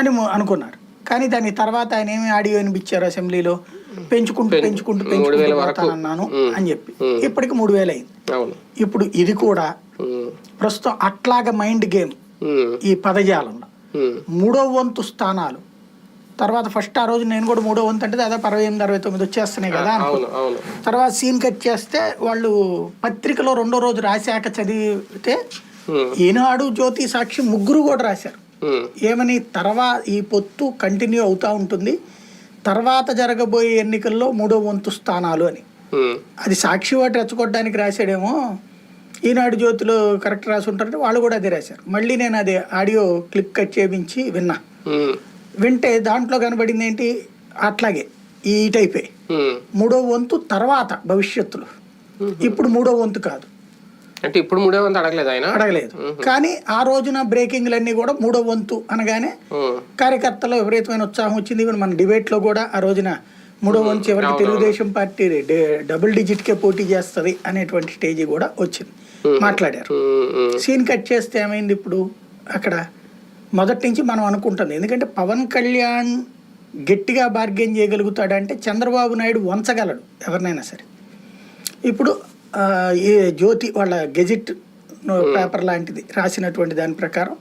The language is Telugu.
అని అనుకున్నారు. కానీ దాని తర్వాత ఆయన ఏమి ఆడియో వినిపించారు అసెంబ్లీలో? పెంచుకుంటూ పెంచుకుంటూ పెంచుకుంటూ పోతానన్నాను అని చెప్పి. ఇప్పటికి మూడు వేలు అయింది. ఇప్పుడు ఇది కూడా ప్రస్తుతం అట్లాగ మైండ్ గేమ్ ఈ పదజాలంలో. మూడో వంతు స్థానాలు. తర్వాత ఫస్ట్ ఆ రోజు నేను కూడా మూడో వంతు అంటే దాదాపు అరవై ఎనిమిది అరవై తొమ్మిది వచ్చేస్తున్నాయి కదా తర్వాత సీన్ కట్ చేస్తే వాళ్ళు పత్రికలో రెండో రోజు రాశాక చదివితే ఈనాడు జ్యోతి సాక్షి ముగ్గురు కూడా రాశారు. ఏమని తర్వాత ఈ పొత్తు కంటిన్యూ అవుతూ ఉంటుంది. తర్వాత జరగబోయే ఎన్నికల్లో మూడో వంతు స్థానాలు అని. అది సాక్షి వాటి రెచ్చగొట్టడానికి రాశాడేమో. ఈనాడు జ్యోతిలో కరెక్ట్ రాసి ఉంటారంటే వాళ్ళు కూడా అదే రాశారు. మళ్ళీ నేను అదే ఆడియో క్లిప్ కట్ చేయించి విన్నా. వింటే దాంట్లో కనబడింది ఏంటి? అట్లాగే ఈ టైపే. మూడో వంతు తర్వాత భవిష్యత్తులో. ఇప్పుడు మూడో వంతు కాదు. అంటే ఇప్పుడు మూడే వంద అడగలేదు ఆయన? అడగలేదు. కానీ ఆ రోజున బ్రేకింగ్లన్నీ కూడా మూడో వంతు అనగానే కార్యకర్తలో విపరీతమైన ఉత్సాహం వచ్చింది. ఈవెన్ మన డిబేట్లో కూడా ఆ రోజున మూడో వంతు చివరికి తెలుగుదేశం పార్టీ డబుల్ డిజిట్కే పోటీ చేస్తుంది అనేటువంటి స్టేజ్ కూడా వచ్చింది. మాట్లాడారు. సీన్ కట్ చేస్తే ఏమైంది ఇప్పుడు? అక్కడ మొదటి నుంచి మనం అనుకుంటుంది. ఎందుకంటే పవన్ కళ్యాణ్ గట్టిగా బార్గెన్ చేయగలుగుతాడంటే చంద్రబాబు నాయుడు వంచగలడు ఎవరినైనా సరే. ఇప్పుడు ఈ జ్యోతి వాళ్ళ గెజిట్ పేపర్ లాంటిది రాసినటువంటి దాని ప్రకారం